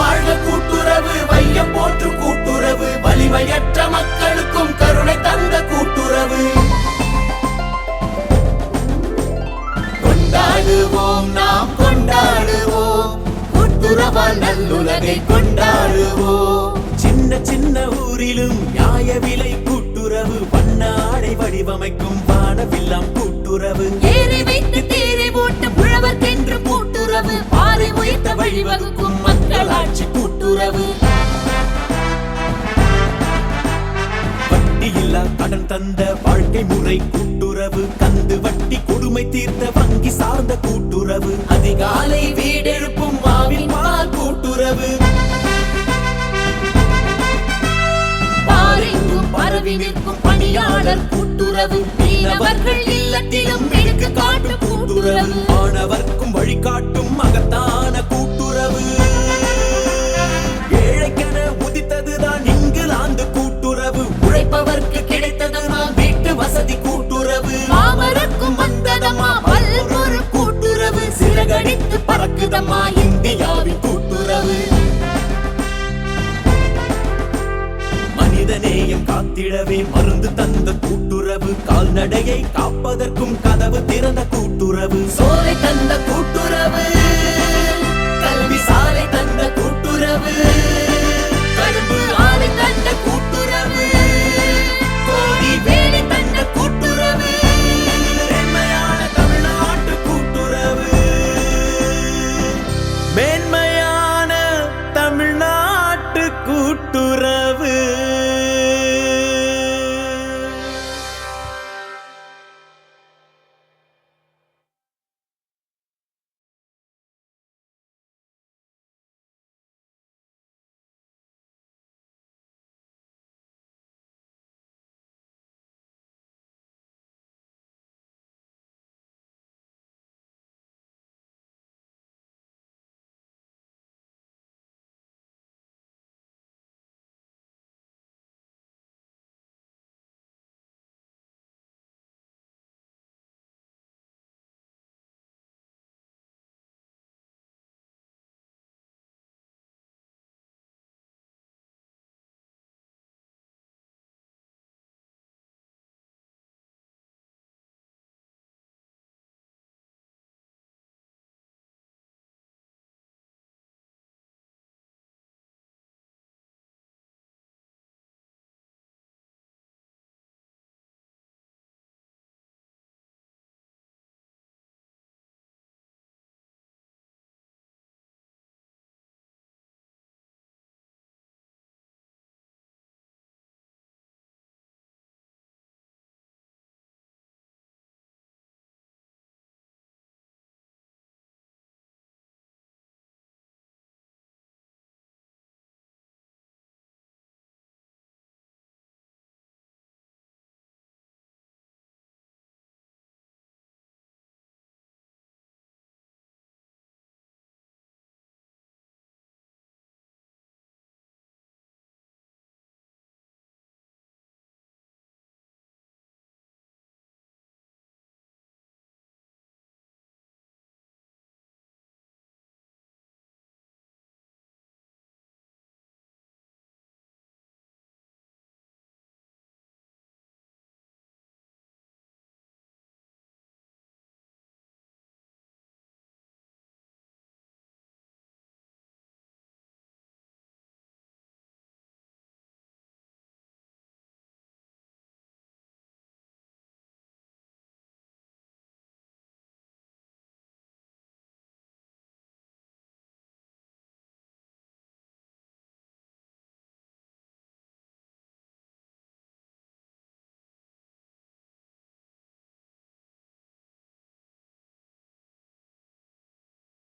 வாழ்க கூட்டுறவு வையம் போற்று கூட்டுறவு வலிமையற்ற மக்களுக்கும் கருணை தந்த கூட்டுறவு. கொண்டாடுவோம் நாம் கொண்டாடுவோம். கூட்டுறவால் நல்லுலகை கொண்டாடுவோம். சின்ன சின்ன ஊரிலும் நியாய விலை கூட்டுறவு வண்ண ஆடை வடிவமைக்கும் வானவில்லாம் கூட்டுறவு. ஏறி வைத்து தேரை ஓட்ட புழவர்க்கென்று கூட்டுறவு பாறை உயர்த்த வழிவகுக்கும் மக்களாட்சி கூட்டுறவு. வட்டியில்லா கடன் தந்த வாழ்க்கை முறை கூட்டுறவு. கந்து வட்டி கொடுமை தீர்த்த வங்கி சார்ந்த கூட்டுறவு. அதிகாலை வீடெழுப்பும் மாவின் பால் கூட்டுறவு. பரவி நிற்கும் பணியாளர் கூட்டுறவு. மீனவர்கள் இல்லத்திலும் எடுத்து காட்டும் கூட்டுறவு. மாணவர்க்கும் வழிகாட்டும் மகத்தான காத்திடவே மருந்து தந்த கூட்டுறவு. கால்நடையை காப்பதற்கும் கதவு திறந்த கூட்டுறவு. சோலை தந்த